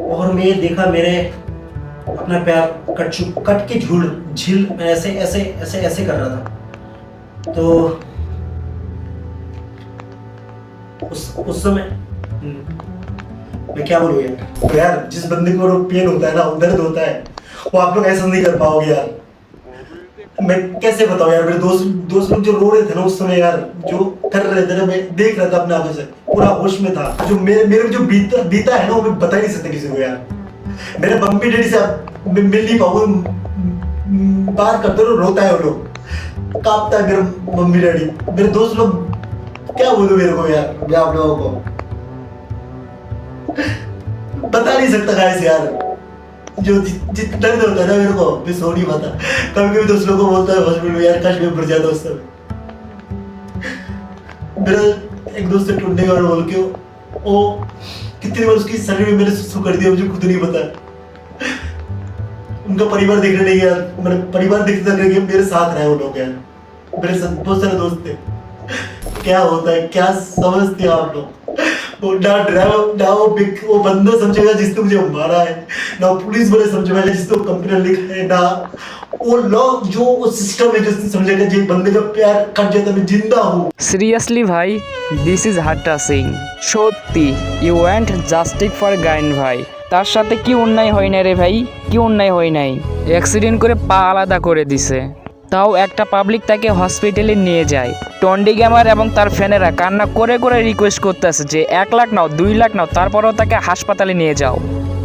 और मैं देखा मेरे अपना पैर कट चुक कट के झूल झील मैं ऐसे ऐसे ऐसे ऐसे कर रहा था। तो उस उस समय हम्म, मैं क्या बोलूँ यार? तो यार जिस बंदे को पेन होता है ना दर्द होता है। वो आप लोग ऐसा नहीं कर पाओगे यार। मैं कैसे बताऊँ यार, मेरे दोस्त दोस्त लोग जो रो रहे थे ना उस समय यार, जो कर रहे थे ना, मैं देख रहा था अपने आँखों से, पूरा होश में था। जो मेरे मेरे जो बीता बीता है ना, वो मैं बता नहीं सकता किसी को यार। मेरे मम्मी डैडी से मैं मिल नहीं पाऊँ बात करते रहो, रोता है वो लोग। कांपता है मेरे मम्मी डैडी। मेरे दोस्त लोग, क्या बोलूँ मेरे को यार, मैं आप लोगों को। बता नहीं सकता गाइस यार। जो जितना दर्द होता है ना मेरे को मैं सो नहीं पाता कभी कभी दोस्त को बोलता है हॉस्पिटल में यार काश मैं मर जाता उस समय मेरा एक दोस्त से टूटने का बोल के वो कितनी बार उसकी शरीर में मैंने सुसु कर दिया, मुझे खुद नहीं पता। उनका परिवार देखने नहीं गया मेरे परिवार देखने नहीं गया मेरे साथ रहे वो लोग यार। मेरे बहुत सारे दोस्त थे। क्या होता है, क्या समझते हो आप लोग? वो ना ड्राइवर ना वो बिक वो बंदा समझेगा जिसने मुझे मारा है ना वो पुलिस वाले समझेगा जिसने कंप्लेन लिखा है ना वो लोग जो वो सिस्टम है जो समझेगा जो बंदे का प्यार कट जाता है मैं जिंदा हूँ সিরিয়াসলি ভাই দিস ইজ হার্টা সিং সত্যি you want justice for Gyne ভাই তার সাথে কি অন্যায় হয় না রে ভাই কি অন্যায় হয় নাই অ্যাক্সিডেন্ট করে পা আলাদা করে দিছে তাও একটা পাবলিক তাকে হসপিটালে নিয়ে যায়। টন্ডি গ্যামার এবং তার ফ্যানেরা কান্না করে করে রিকোয়েস্ট করতেছে যে, এক লাখ নাও, দুই লাখ নাও, তারপরেও তাকে হাসপাতালে নিয়ে যাও।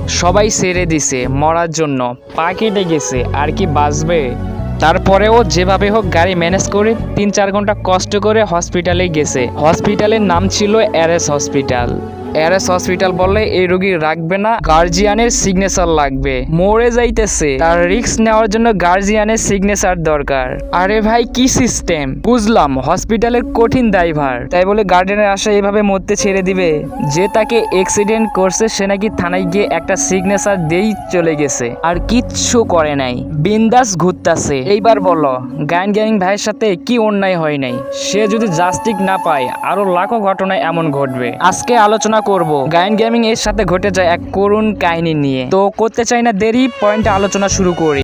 সবাই সেরে দিছে, মরার জন্য। পা কেটে গেছে, আর কি বাঁচবে? তারপরেও যেভাবে হোক গাড়ি ম্যানেজ করে তিন চার ঘণ্টা কষ্ট করে হসপিটালে গেছে। হসপিটালের নাম ছিল অ্যারেস হসপিটাল এরএস হসপিটাল বললে এই রোগী রাখবে না গার্জিয়ানের সিগনেচার লাগবে। মরে যাইতেছে, তার রিস্ক নেওয়ার জন্য গার্জিয়ানের সিগনেচার দরকার। আরে ভাই, কি সিস্টেম বুঝলাম হসপিটালের কঠিন দায়ভার তাই বলে গার্ডেনের আশা এভাবে মরতে ছেড়ে দিবে। যে তাকে অ্যাক্সিডেন্ট করছে, সে নাকি থানায় গিয়ে একটা সিগনেচার দিয়েই চলে গেছে। আর কিচ্ছু করে নাই। বিন্দাস ঘুরতাছে। এইবার বলো গায়ন গ্যানিং ভাইয়ের সাথে কি অন্যায় হয় নাই? সে যদি জাস্টিক না পায়, আরও লাখো ঘটনা এমন ঘটবে। আজকে আলোচনা করব। গায়ন গেমিং এর সাথে ঘটে যায় এক করুণ কাহিনী নিয়ে। তো করতে চাই না দেরি, পয়েন্টে আলোচনা শুরু করি।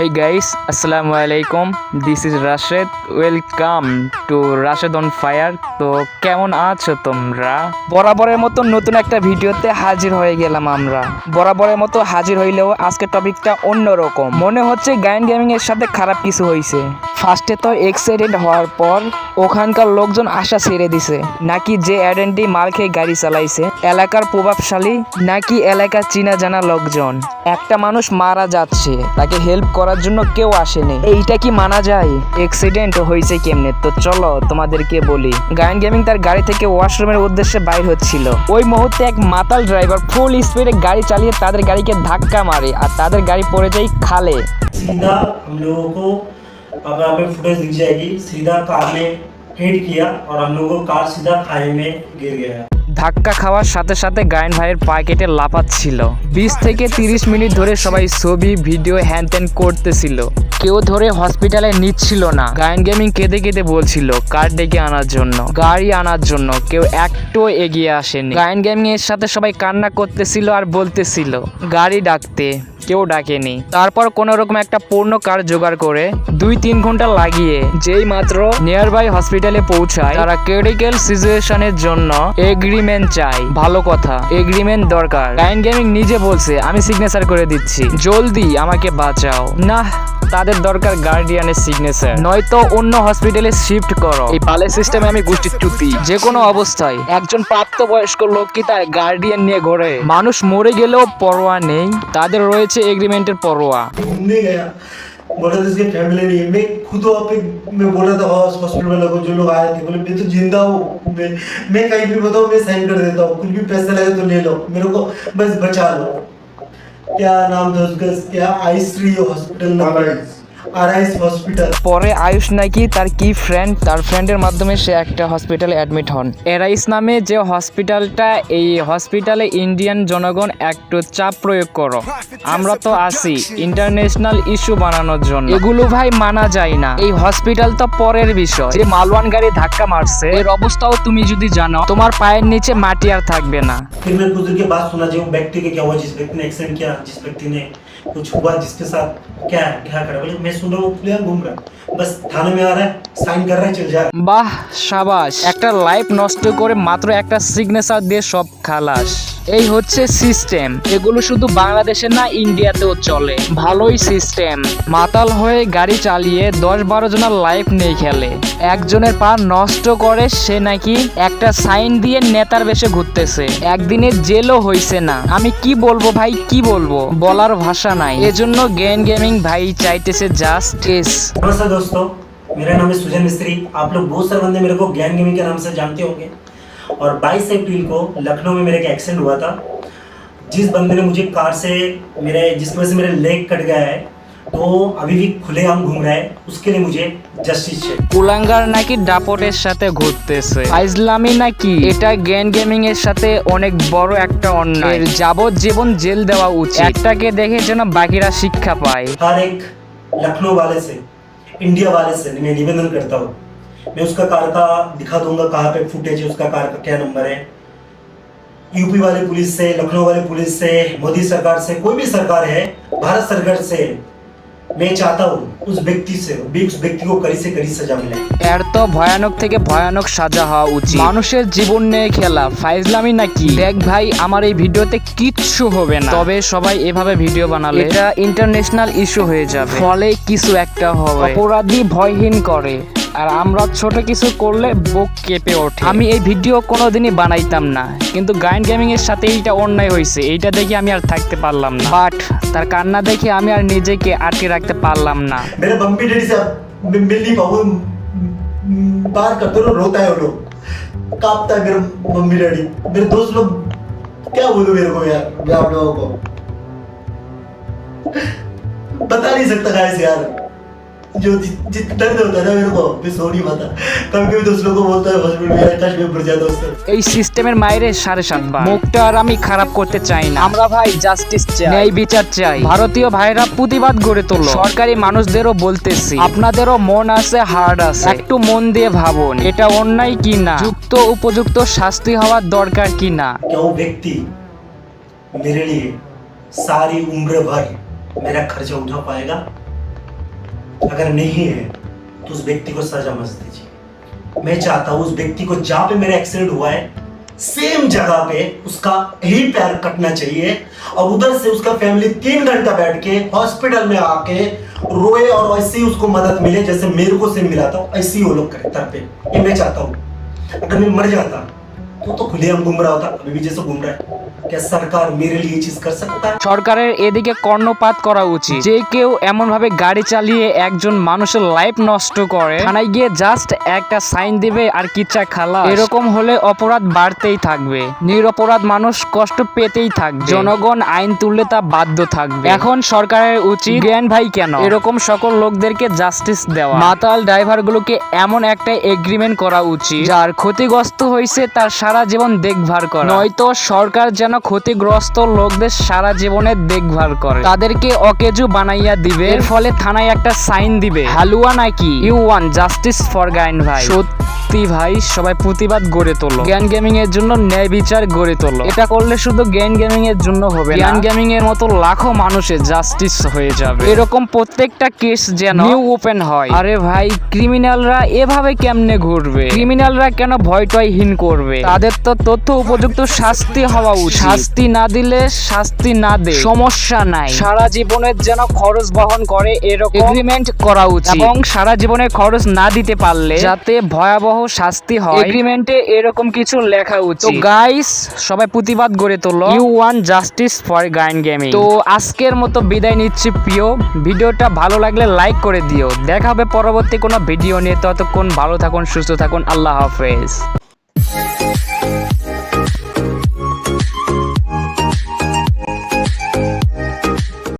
Hey guys, আসসালামু আলাইকুম this is Rashed welcome to Rashed on fire তো কেমন আছো তোমরা? বরাবরের মতো নতুন একটা ভিডিওতে হাজির হয়ে গেলাম আমরা। বরাবরের মতো হাজির হইলেও আজকের টপিকটা অন্যরকম। মনে হচ্ছে গায়ন গেমিং এর সাথে খারাপ কিছু হয়েছে ফার্স্টে তো এক্সিডেন্ট হওয়ার পর ওখানকার লোকজন আশা ছেড়ে দিছে। নাকি যে অ্যাডেন্টি মাল খেয়ে গাড়ি চালাইছে। এলাকার প্রভাবশালী নাকি এলাকার চিনা জানা লোকজন। একটা মানুষ মারা যাচ্ছে। তাকে হেল্প করার জন্য কেউ আসেনি। এইটা কি মানা যায়? অ্যাক্সিডেন্ট হয়েছে কেমনে? তো চলো তোমাদেরকে বলি। গায়ন গেমিং তার গাড়ি থেকে ওয়াশরুমের উদ্দেশ্যে বাইর হচ্ছিল। ওই মুহূর্তে এক মাতাল ড্রাইভার ফুল স্পিডে গাড়ি চালিয়ে তাদের গাড়িকে ধাক্কা মারে। আর তাদের গাড়ি পড়ে যায় খালে। सीधा यहाँ पे फुटेज दिख जाएगी। सीधा कार में हिट किया और हम लोगों को कार सीधा खाई में गिर गया। ধাক্কা খাওয়ার সাথে সাথে গায়ন ভাইয়ের পকেটে লাফাচ্ছিল। বিশ থেকে তিরিশ মিনিট ধরে সবাই ছবি, ভিডিও হ্যান ত্যান করতেছিল। কেউ ধরে হসপিটালে নিচ্ছিল না। গায়ন গেমিং কেঁদে কেঁদে বলছিল, কার ডেকে আনার জন্য? গাড়ি আনার জন্য, কেউ একটু এগিয়ে আসেনি। গায়ন গেমিং এর সাথে সবাই কান্না করতেছিল আর বলতেছিল, গাড়ি ডাকতে, কেউ ডাকেনি। তারপর কোনো রকম একটা পূর্ণ কার জোগাড় করে দুই তিন ঘণ্টা লাগিয়ে যেই মাত্র নিয়ার বাই হসপিটালে পৌঁছায়, তারা ক্রিটিক্যাল সিচুয়েশনের জন্য এগ্রিমেন্ট চাই। ভালো কথা এগ্রিমেন্ট দরকার। গাইন গেমিং নিজে বলছে, আমি সিগনেচার করে দিচ্ছি। জলদি আমাকে বাঁচাও। না তাদের দরকার গার্ডিয়ানের সিগনেচার নয়তো অন্য হসপিটালে শিফট করো। এই পালে সিস্টেমে আমি গোষ্ঠী চুতি যে কোনো অবস্থায়, একজন প্রাপ্তবয়স্ক লোক কি তার গার্ডিয়ান নিয়ে ঘোরে? মানুষ মরে গেলেও পরোয়া নেই। তাদের রয়েছে এগ্রিমেন্টের পরোয়া। फैमिली नहीं मैं खुद मैं बोला था हॉस्पिटल जो लोग आए थे बोले मैं तो ज़िंदा हूँ मैं मैं कहीं भी बताऊँ मैं साइन कर देता हूँ कुछ भी पैसा लगे तो ले लो मेरे को बस बचा लो क्या नाम था उसका? क्या आइसरी हॉस्पिटल हॉस्पिटल পরে আয়ুষ নাকি তার কি ফ্রেন্ড তার ফ্রেন্ডের মাধ্যমে সে একটা হসপিটালে অ্যাডমিট হন এরাইস নামে যে হসপিটালটা এই হসপিটালে ইন্ডিয়ান জনগণ একটু চাপ প্রয়োগ করো আমরা তো আছি ইন্টারন্যাশনাল ইস্যু বানানোর জন্য এগুলো ভাই মানা যায় না এই হসপিটাল তো পরের বিষয় যে মালওয়ান গাড়ি ধাক্কা মারছে এর অবস্থাও তুমি যদি জানো তোমার পায়ের নিচে মাটি আর থাকবে না फिर मैंने बुजुर्ग की बात सुना जो व्यक्ति के क्या हुआ जिस व्यक्ति ने एक्सीडेंट किया जिस व्यक्ति ने कुछ हुआ जिसके साथ क्या है क्या करा बोले मैं सुन रहा हूँ प्लेयर घूम रहा है बस थाने में आ रहा है साइन कर रहा है चल जा रहा है বাহ সাবাস একটা লাইফ নষ্ট করে মাত্র একটা সিগনেচার দিয়ে সব খালাস এই হচ্ছে সিস্টেম এগুলো শুধু বাংলাদেশে না ইন্ডিয়াতেও চলে ভালোই সিস্টেম মাতাল হয়ে গাড়ি চালিয়ে দশ বারো জনের লাইফ নেই খেলে একজনের পা নষ্ট করে সে নাকি একটা সাইন দিয়ে নেতার বেশে ঘুরতেছে একদিনে জেলও হইছে না আমি কি বলবো ভাই কি বলবো বলার ভাষা নাই এজন্য গেম গেমিং ভাই চাইতেছে জাস্ট এস नमस्कार दोस्तों मेरा नाम है सुजन मिस्त्री आप लोग बहुत सारे बंदे मेरे को ज्ञान गेमिंग के नाम से जानते होंगे और 22 अप्रैल को लखनऊ में मेरे का एक्सीडेंट हुआ था जिस बंदे ने मुझे कार से मेरे जिसकी वजह से मेरे लेग कट गया है तो अभी भी खुलेआम घूम रहा है उसके लिए मुझे जस्टिस चाहिए কুলাঙ্গার নাকি ডাপটের সাথে ঘুরতেছে ফাইজলামি নাকি এটা গেম গেমিং এর সাথে অনেক বড় একটা অন্যায় এর যাবজ্জীবন জেল দেওয়া উচিত একটাকে দেখে যেন বাকিরা শিক্ষা পায় हर एक लखनऊ वाले से इंडिया वाले से मैं निवेदन करता हूँ मैं उसका कार का दिखा दूंगा कहाँ पे फुटेज है उसका कार का क्या नंबर है यूपी वाले पुलिस से लखनऊ वाले पुलिस से मोदी सरकार से कोई भी सरकार है भारत सरकार से मैं चाहता हूँ उस व्यक्ति से भी उस व्यक्ति को कड़ी से कड़ी सजा मिले এর তো ভয়ানক থেকে ভয়ানক সাজা হওয়া উচিত মানুষের জীবন নিয়ে খেলা ফাইজলামি নাকি দেখ ভাই আমার এই ভিডিওতে কিচ্ছু হবে না তবে সবাই এভাবে ভিডিও বানালে এটা ইন্টারন্যাশনাল ইস্যু হয়ে যাবে ফলে কিছু একটা হবে অপরাধী ভয়হীন করে আর আমরা ছোট কিছু করলে বুক কেঁপে ওঠে আমি এই ভিডিও কোনোদিনই বানাইতাম না কিন্তু গাইন গেমিং এর সাথে এইটা অন্যায় হয়েছে এইটা দেখে আমি আর থাকতে পারলাম না বাট তার কান্না দেখে আমি আর নিজেকে আটকে রাখতে পারলাম না मेरे बम्बी डैडी से अब मैं मिल नहीं पाऊँ बात करते रहो रोता है वो लोग कांपता है मेरा मम्मी डैडी मेरे दोस्त लोग क्या बोलूं मेरे को यार मैं आप लोगों को बता नहीं सकता गाइस यार जो जि- जितना दर्द होता है ना मेरे को मैं सो नहीं पाता कभी कभी दोस्त लोगों को बोलता है हॉस्पिटल में यार काश मैं मर जाता उससे এই সিস্টেমের মাইরে সাড়ে সাতবার মুখটা আর আমি খারাপ করতে চাই না আমরা ভাই জাস্টিস চাই ন্যায় বিচার চাই ভারতীয় ভাইরা প্রতিবাদ গড়ে তোলো সরকারি মানুষদেরও বলতেছি আপনাদেরও মন আছে হার্ড আছে একটু মন দিয়ে ভাবুন এটা অন্যায় কি না যুক্ত উপযুক্ত শাস্তি হওয়ার দরকার কি না क्या वो व्यक्ति मेरे लिए सारी उम्र भर मेरा खर्चा उठा पाएगा अगर नहीं है तो उस व्यक्ति को सजा मत दीजिए। मैं चाहता हूँ उस व्यक्ति को जहाँ पे मेरा एक्सीडेंट हुआ है सेम जगह पे उसका ही पैर कटना चाहिए और उधर से उसका फैमिली तीन घंटा बैठ के हॉस्पिटल में आके रोए और वैसे ही उसको मदद मिले जैसे मेरे को से मिला था। ऐसे ही वो लोग करें तर पे। ये मैं चाहता हूँ। अगर मैं मर जाता तो तो खुले हम घूम रहा होता, अभी भी जैसे घूम रहा है। সরকারের এদিকে কর্ণপাত করা উচিত। যে কেউ এমন ভাবে গাড়ি চালিয়ে একজন মানুষের লাইফ নষ্ট করে থানায় গিয়ে জাস্ট একটা সাইন দিবে আর কিচ্ছা খালা এরকম হলে অপরাধ বাড়তেই থাকবে। নিরপরাধ মানুষ কষ্ট পেতেই থাকবে। জনগণ আইন তুললে তা বাধ্য থাকবে। এখন সরকারের উচিত জ্ঞান ভাই কেন? এরকম সকল লোকদেরকে জাস্টিস দেওয়া। মাতাল ড্রাইভারগুলোকে এমন একটা এগ্রিমেন্ট করা উচিত যার ক্ষতিগ্রস্ত হয়েছে তার সারা জীবন দেখভাল করা। নয়তো সরকার যেন ক্ষতিগ্রস্ত লোকদের সারা জীবনে দেখভাল করে। তাদেরকে অকেজু বানাইয়া দিবে। এর ফলে থানায় একটা সাইন দিবে। হালুয়া নাকি? We want justice for Gain ভাই। সত্যি ভাই সবাই প্রতিবাদ গড়ে তোলো। জ্ঞান গেমিং এর জন্য ন্যায় বিচার গড়ে তোলো। এটা করলে শুধু জ্ঞান গেমিং এর জন্য হবে জ্ঞান গেমিং এর মতো লাখো মানুষের জাস্টিস হয়ে যাবে। এরকম প্রত্যেকটা কেস যেন নিউ ওপেন হয়। আরে ভাই ক্রিমিনালরা এভাবে কেমনে ঘুরবে? ক্রিমিনালরা কেন ভয় টয়হীন করবে? তাদের তো তথ্য উপযুক্ত শাস্তি হওয়া উচিত। শাস্তি না দিলে শাস্তি না দে। সমস্যা নাই। সারা জীবনের যেন খরচ বহন করে এরকম এগ্রিমেন্ট করা উচিত। এবং সারা জীবনের খরচ না দিতে পারলে যাতে ভয়াবহ শাস্তি হয়। এগ্রিমেন্টে এরকম কিছু লেখা উচিত। গাইস সবাই প্রতিবাদ গড়ে তোলো। We want justice for Gain gaming তো আজকের মতো বিদায় নিচ্ছি প্রিয়। ভিডিওটা ভালো লাগলে লাইক করে দিও। দেখা হবে পরবর্তী কোনো ভিডিও নিয়ে। ততক্ষণ ভালো থাকুন সুস্থ থাকুন। আল্লাহ হাফেজ।